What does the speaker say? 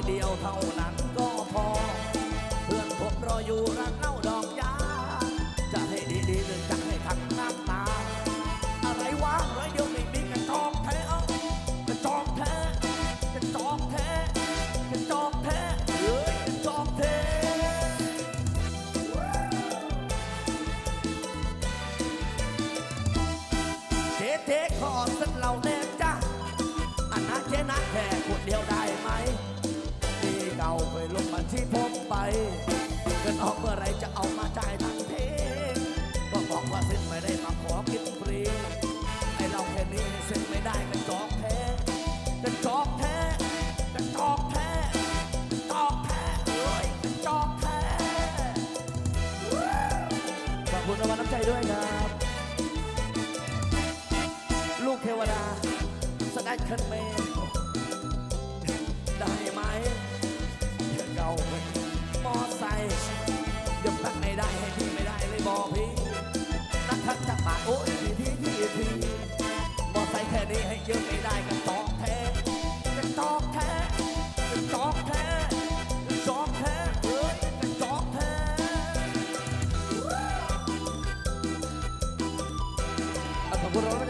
อยเดียวเท่านั้นก็พอ เพื่อนผมรออยู่ร้านเหล้าดอกยา จะให้ดีๆหรือจะให้ทั้งน้ำตา อะไรวะร้อยเดียวไม่มีกระจอกแท้เอากระจอกแท้กระจอกแท้กระจอกแท้เอ้ยกระจอกแท้เทเทขอ ลงมาที่ผมไปเงินออกเมื่อไรจะเอามาจ่ายทันทีก็บอกว่าสิ้นไม่ได้มาขอกินฟรีไอเราแค่นี้สิ้นไม่ได้กันจอกแท้กันจอกแท้กันจอกแท้จอกแท้เอ้ยกันจอกแท้ขอบคุณรางวัลน้ำใจด้วยครับ ลูกเทวดาสดัดขันเมน บอกพี่นักขัดจักปาโอ้ยทีทีทีทีมอไซค์แค่นี้ให้เยอะไม่ได้กันตอกแท้กันตอกแท้กันตอกแท้กันตอกแท้เอ้ยกันตอกแท้ขอบคุณเราแล้วกัน